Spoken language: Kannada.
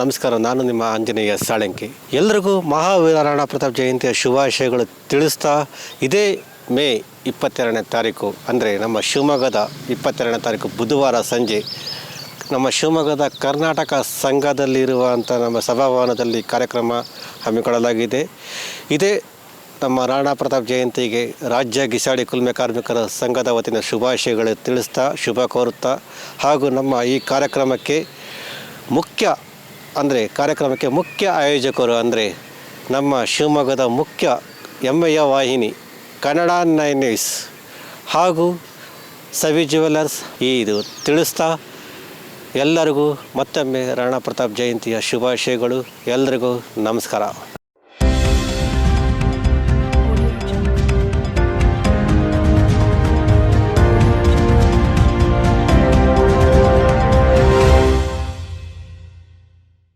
ನಮಸ್ಕಾರ, ನಾನು ನಿಮ್ಮ ಆಂಜನೇಯ ಸಾಳಂಕಿ. ಎಲ್ರಿಗೂ ಮಹಾವೀರ ರಾಣಾ ಪ್ರತಾಪ್ ಜಯಂತಿಯ ಶುಭಾಶಯಗಳು ತಿಳಿಸ್ತಾ ಇದೇ ಮೇ ಇಪ್ಪತ್ತೆರಡನೇ ತಾರೀಕು, ಅಂದರೆ ನಮ್ಮ ಶಿವಮೊಗ್ಗದ ಇಪ್ಪತ್ತೆರಡನೇ ತಾರೀಕು ಬುಧವಾರ ಸಂಜೆ. ನಮ್ಮ ಶಿವಮೊಗ್ಗದ ಕರ್ನಾಟಕ ಸಂಘದಲ್ಲಿರುವಂಥ ನಮ್ಮ ಸಭಾಭವನದಲ್ಲಿ ಕಾರ್ಯಕ್ರಮ ಹಮ್ಮಿಕೊಳ್ಳಲಾಗಿದೆ. ಇದೇ ನಮ್ಮ ರಾಣಾ ಪ್ರತಾಪ್ ಜಯಂತಿಗೆ ರಾಜ್ಯ ಗಿಸಾಡಿ ಕುಲ್ಮೆ ಕಾರ್ಮಿಕರ ಸಂಘದ ವತಿಯಿಂದ ಶುಭಾಶಯಗಳು ತಿಳಿಸ್ತಾ, ಶುಭ ಕೋರುತ್ತಾ ಹಾಗೂ ನಮ್ಮ ಈ ಕಾರ್ಯಕ್ರಮಕ್ಕೆ ಮುಖ್ಯ ಅಂದರೆ ಕಾರ್ಯಕ್ರಮಕ್ಕೆ ಮುಖ್ಯ ಆಯೋಜಕರು ಅಂದರೆ ನಮ್ಮ ಶಿವಮೊಗ್ಗದ ಮುಖ್ಯ ಹೆಮ್ಮೆಯ ವಾಹಿನಿ ಕನ್ನಡ ನೈನ್ ನ್ಯೂಸ್. ಹಾಗೂ ಸವಿ ಜ್ಯುವೆಲ್ಲರ್ಸ್ ಈ ಇದು ತಿಳಿಸ್ತಾ ಎಲ್ಲರಿಗೂ ಮತ್ತೊಮ್ಮೆ ರಾಣಾ ಪ್ರತಾಪ್ ಜಯಂತಿಯ ಶುಭಾಶಯಗಳು. ಎಲ್ರಿಗೂ ನಮಸ್ಕಾರ.